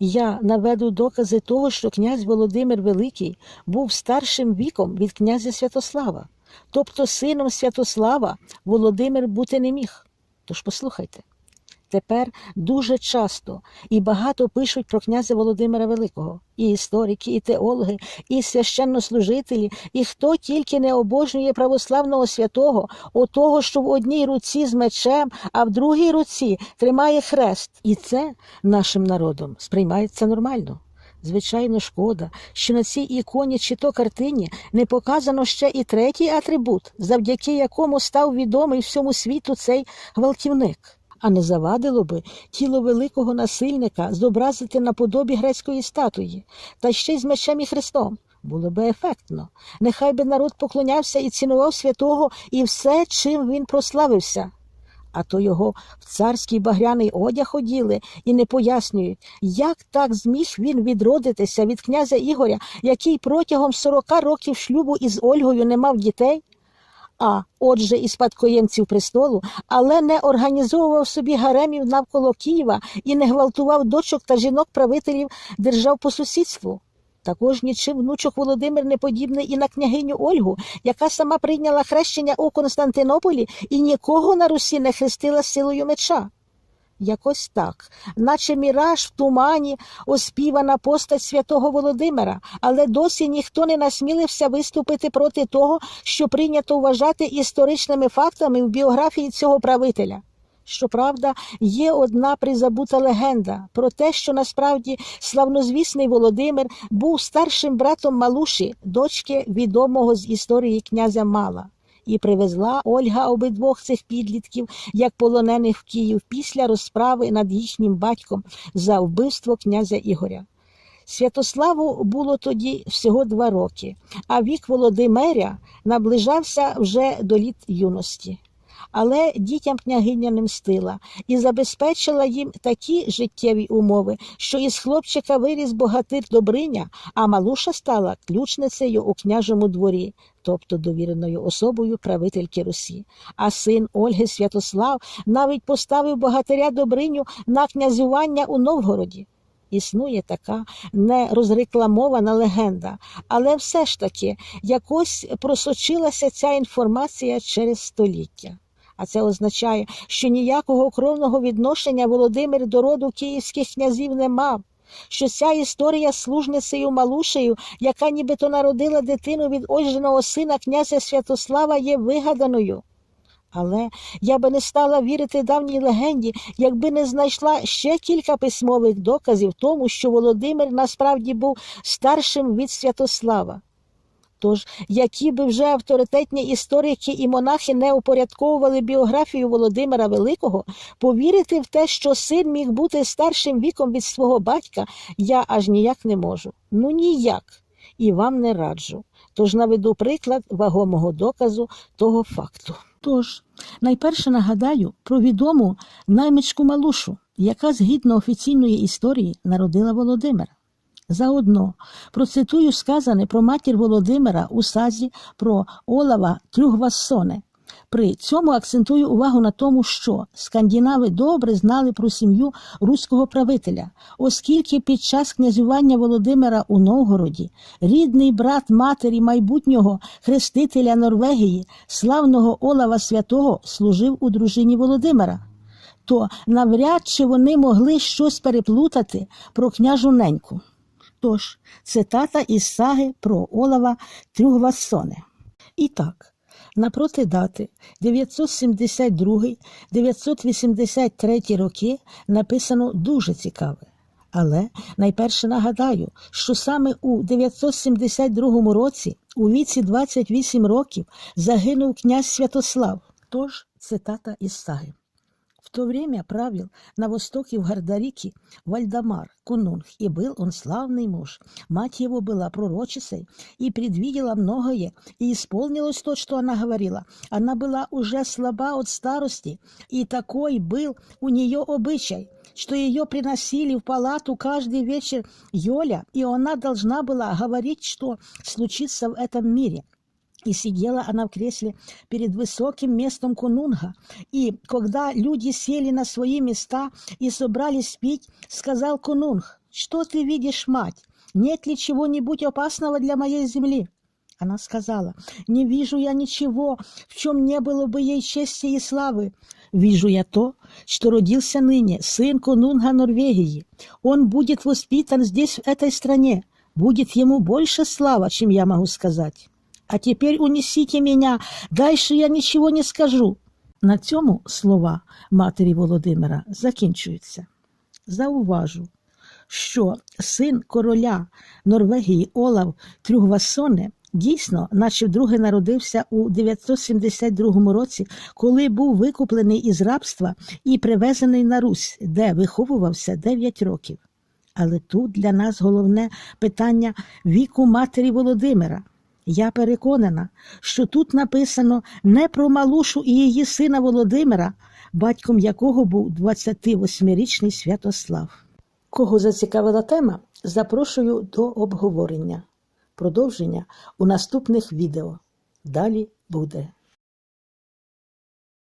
Я наведу докази того, що князь Володимир Великий був старшим віком від князя Святослава, тобто сином Святослава Володимир бути не міг. Тож послухайте. Тепер дуже часто і багато пишуть про князя Володимира Великого. І історики, і теологи, і священнослужителі, і хто тільки не обожнює православного святого, отого, що в одній руці з мечем, а в другій руці тримає хрест. І це нашим народом сприймається нормально. Звичайно, шкода, що на цій іконі чи то картині не показано ще і третій атрибут, завдяки якому став відомий всьому світу цей гвалтівник. А не завадило би тіло великого насильника зобразити на подобі грецької статуї, та ще й з мечем і хрестом. Було би ефектно. Нехай би народ поклонявся і цінував святого і все, чим він прославився. А то його в царський багряний одяг оділи і не пояснюють, як так зміг він відродитися від князя Ігоря, який протягом 40 років шлюбу із Ольгою не мав дітей, а отже, і спадкоємців престолу, але не організовував собі гаремів навколо Києва і не гвалтував дочок та жінок правителів держав по сусідству. Також нічим внучок Володимир не подібний і на княгиню Ольгу, яка сама прийняла хрещення у Константинополі і нікого на Русі не хрестила силою меча. Якось так, наче міраж в тумані оспівана постать святого Володимира, але досі ніхто не насмілився виступити проти того, що прийнято вважати історичними фактами в біографії цього правителя. Щоправда, є одна призабута легенда про те, що насправді славнозвісний Володимир був старшим братом Малуші, дочки відомого з історії князя Мала. І привезла Ольга обидвох цих підлітків як полонених в Київ після розправи над їхнім батьком за вбивство князя Ігоря. Святославу було тоді всього два роки, а вік Володимиря наближався вже до літ юності. Але дітям княгиня не мстила і забезпечила їм такі життєві умови, що із хлопчика виріс богатир Добриня, а Малуша стала ключницею у княжому дворі, тобто довіреною особою правительки Русі. А син Ольги Святослав навіть поставив богатиря Добриню на князювання у Новгороді. Існує така нерозрекламована легенда, але все ж таки якось просочилася ця інформація через століття. А це означає, що ніякого кровного відношення Володимир до роду київських князів не мав, що ця історія служницею Малушею, яка нібито народила дитину від оженого сина князя Святослава, є вигаданою. Але я би не стала вірити давній легенді, якби не знайшла ще кілька письмових доказів тому, що Володимир насправді був старшим від Святослава. Тож, які би вже авторитетні історики і монахи не упорядковували біографію Володимира Великого, повірити в те, що син міг бути старшим віком від свого батька, я аж ніяк не можу. Ну ніяк. І вам не раджу. Тож наведу приклад вагомого доказу того факту. Тож, найперше нагадаю про відому наймичку Малушу, яка згідно офіційної історії народила Володимира. Заодно процитую сказане про матір Володимира у сазі про Олава Трюгвассоне. При цьому акцентую увагу на тому, що скандинави добре знали про сім'ю руського правителя, оскільки під час князювання Володимира у Новгороді рідний брат матері майбутнього хрестителя Норвегії, славного Олава Святого, служив у дружині Володимира. То навряд чи вони могли щось переплутати про княжу неньку. Тож, цитата із саги про Олава Трюгвассоне. І так, напроти дати 972-983 роки написано дуже цікаве. Але найперше нагадаю, що саме у 972 році, у віці 28 років, загинув князь Святослав. Тож цитата із саги. В то время правил на востоке в Гардарике Вальдамар, Кунунг, и был он славный муж. Мать его была пророчицей и предвидела многое, и исполнилось то, что она говорила. Она была уже слаба от старости, и такой был у нее обычай, что ее приносили в палату каждый вечер Йоля, и она должна была говорить, что случится в этом мире. И сидела она в кресле перед высоким местом конунга. И когда люди сели на свои места и собрались пить, сказал конунг, «Что ты видишь, мать? Нет ли чего-нибудь опасного для моей земли?» Она сказала, «Не вижу я ничего, в чем не было бы ей чести и славы. Вижу я то, что родился ныне сын конунга Норвегии. Он будет воспитан здесь, в этой стране. Будет ему больше слава, чем я могу сказать. А теперь унесите меня, дальше я нічого не скажу. На цьому слова матері Володимира закінчуються. Зауважу, що син короля Норвегії Олав Трюгвасоне дійсно, наче вдруге народився у 972 році, коли був викуплений із рабства і привезений на Русь, де виховувався 9 років. Але тут для нас головне питання віку матері Володимира. Я переконана, що тут написано не про Малушу і її сина Володимира, батьком якого був 28-річний Святослав. Кого зацікавила тема, запрошую до обговорення. Продовження у наступних відео. Далі буде.